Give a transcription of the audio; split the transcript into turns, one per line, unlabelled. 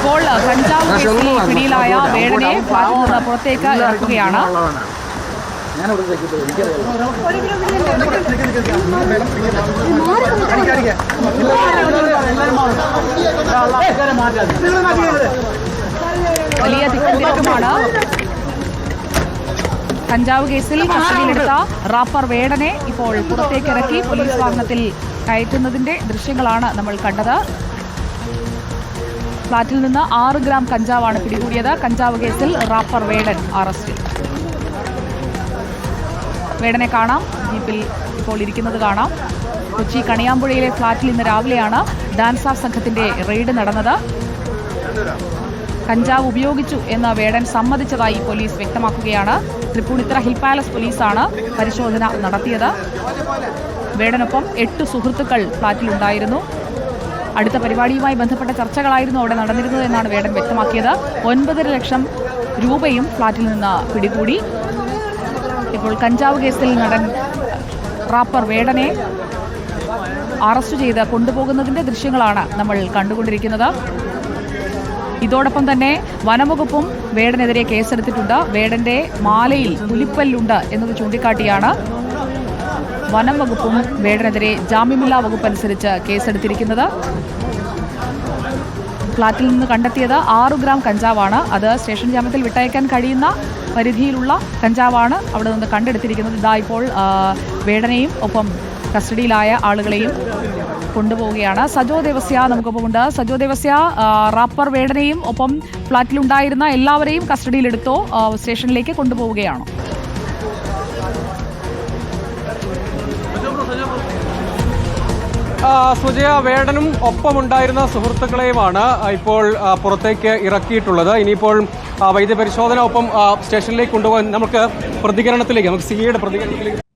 ഇപ്പോൾ കഞ്ചാവ് കേസിൽ പിടിയിലായ വേടനെ ഫ്ളാറ്റിൽ നിന്ന് പുറത്തേക്ക് ഇറക്കുകയാണ്. വലിയ തിക്കുമാണ് തിരക്കുമാണ് കഞ്ചാവ് കേസിൽ കസ്റ്റഡിയിലെടുത്ത റാപ്പർ വേടനെ ഇപ്പോൾ പുറത്തേക്കിറക്കി പോലീസ് വാഹനത്തിൽ കയറ്റുന്നതിന്റെ ദൃശ്യങ്ങളാണ് നമ്മൾ കണ്ടത്. ഫ്ളാറ്റിൽ നിന്ന് ആറ് ഗ്രാം കഞ്ചാവാണ് പിടികൂടിയത്. കഞ്ചാവ് കേസിൽ റാപ്പർ വേടൻ അറസ്റ്റിൽ വേടനെ കാണാം. ജീപ്പിൽ ഇപ്പോൾ ഇരിക്കുന്നത് കാണാം. കൊച്ചി കണിയാമ്പുഴയിലെ ഫ്ളാറ്റിൽ ഇന്ന് രാവിലെയാണ് ഡാൻസ് സംഘത്തിന്റെ റെയ്ഡ് നടന്നത്. കഞ്ചാവ് ഉപയോഗിച്ചു എന്ന് വേടൻ സമ്മതിച്ചതായി പോലീസ് വ്യക്തമാക്കുകയാണ്. തൃപ്പൂണിത്തറ ഹിൽ പാലസ് പോലീസാണ് പരിശോധന നടത്തിയത്. വേടനൊപ്പം എട്ട് സുഹൃത്തുക്കൾ ഫ്ളാറ്റിലുണ്ടായിരുന്നു. അടുത്ത പരിപാടിയുമായി ബന്ധപ്പെട്ട ചർച്ചകളായിരുന്നു അവിടെ നടന്നിരുന്നത് എന്നാണ് വേടൻ വ്യക്തമാക്കിയത്. ഒൻപതര ലക്ഷം രൂപയും ഫ്ളാറ്റിൽ നിന്ന് പിടികൂടി. ഇപ്പോൾ കഞ്ചാവ് കേസിൽ നടൻ റാപ്പർ വേടനെ അറസ്റ്റ് ചെയ്ത് കൊണ്ടുപോകുന്നതിന്റെ ദൃശ്യങ്ങളാണ് നമ്മൾ കണ്ടുകൊണ്ടിരിക്കുന്നത്. ഇതോടൊപ്പം തന്നെ വനംവകുപ്പും വേടനെതിരെ കേസെടുത്തിട്ടുണ്ട്. വേടന്റെ മാലയിൽ പുലിപ്പല്ലുണ്ട് എന്നത് ചൂണ്ടിക്കാട്ടിയാണ്. വനം വകുപ്പും വേടനെതിരെ ജാമ്യമില്ലാ വകുപ്പ് അനുസരിച്ച് കേസെടുത്തിരിക്കുന്നത്. ഫ്ളാറ്റിൽ നിന്ന് കണ്ടെത്തിയത് ആറു ഗ്രാം കഞ്ചാവാണ്. അത് സ്റ്റേഷൻ ജാമ്യത്തിൽ വിട്ടയക്കാൻ കഴിയുന്ന പരിധിയിലുള്ള കഞ്ചാവാണ് അവിടെ നിന്ന് കണ്ടെടുത്തിരിക്കുന്നത്. ഇതാ ഇപ്പോൾ വേടനയും ഒപ്പം കസ്റ്റഡിയിലായ ആളുകളെയും കൊണ്ടുപോവുകയാണ്. സജോ ദേവസ്യ നമുക്കൊപ്പം ഉണ്ട് സജോ ദേവസ്യ റാപ്പർ വേടനെയും ഒപ്പം ഫ്ളാറ്റിലുണ്ടായിരുന്ന എല്ലാവരെയും കസ്റ്റഡിയിലെടുത്തോ സ്റ്റേഷനിലേക്ക് കൊണ്ടുപോവുകയാണോ?
സുജയ വേടനും ഒപ്പമുണ്ടായിരുന്ന സുഹൃത്തുക്കളെയുമാണ് ഇപ്പോൾ പുറത്തേക്ക് ഇറക്കിയിട്ടുള്ളത്. ഇനിയിപ്പോൾ വൈദ്യപരിശോധന ഒപ്പം സ്റ്റേഷനിലേക്ക് കൊണ്ടുപോകാൻ നമുക്ക് പ്രതികരണത്തിലേക്ക് നമുക്ക് സിയുടെ പ്രതികരണത്തിലേക്ക്